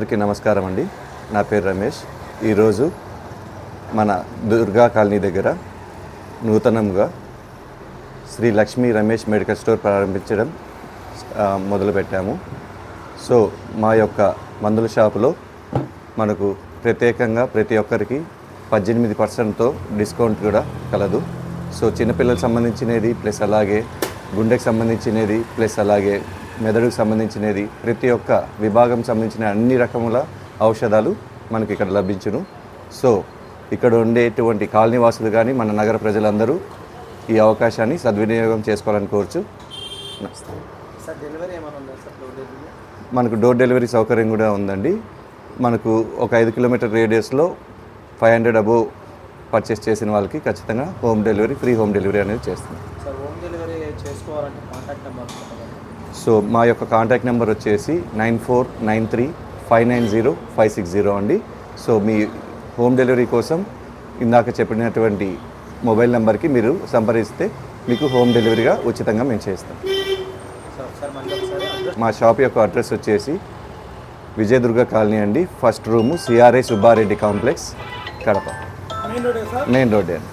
అందరికీ నమస్కారం అండి. నా పేరు రమేష్. ఈరోజు మన దుర్గా కాలనీ దగ్గర నూతనంగా శ్రీ లక్ష్మీ రమేష్ మెడికల్ స్టోర్ ప్రారంభించడం మొదలుపెట్టాము. సో మా యొక్క మందుల షాపులో మనకు ప్రత్యేకంగా ప్రతి ఒక్కరికి పద్దెనిమిది పర్సెంట్తో డిస్కౌంట్ కూడా కలదు. సో చిన్నపిల్లలకు సంబంధించినది ప్లస్ అలాగే గుండెకి సంబంధించినది ప్లస్ అలాగే మెదడుకు సంబంధించినది ప్రతి ఒక్క విభాగం సంబంధించిన అన్ని రకముల ఔషధాలు మనకి ఇక్కడ లభించును. సో ఇక్కడ ఉండేటువంటి కాలనీవాసులు కానీ మన నగర ప్రజలందరూ ఈ అవకాశాన్ని సద్వినియోగం చేసుకోవాలని కోరుచు. మనకు డోర్ డెలివరీ సౌకర్యం కూడా ఉందండి. మనకు ఒక ఐదు కిలోమీటర్ రేడియస్లో ఫైవ్ హండ్రెడ్ అబోవ్ పర్చేస్ చేసిన వాళ్ళకి ఖచ్చితంగా home delivery free home delivery అనేది చేస్తున్నాం. సార్ హోమ్ డెలివరీ చేసుకోవాలంటే కాంటాక్ట్ నెంబర్ చెప్పగలరా సో మా యొక్క కాంటాక్ట్ నెంబర్ వచ్చేసి nine four nine three five nine zero five six zero అండి. సో మీ హోమ్ డెలివరీ కోసం ఇందాక చెప్పినటువంటి మొబైల్ నెంబర్కి మీరు సంప్రదిస్తే మీకు హోమ్ డెలివరీగా ఉచితంగా మేము చేస్తాం. మా షాప్ యొక్క అడ్రస్ వచ్చేసి విజయదుర్గ కాలనీ అండి. First room CRI Subbareddy complex Kadapa. Main road sir? Main road అండి.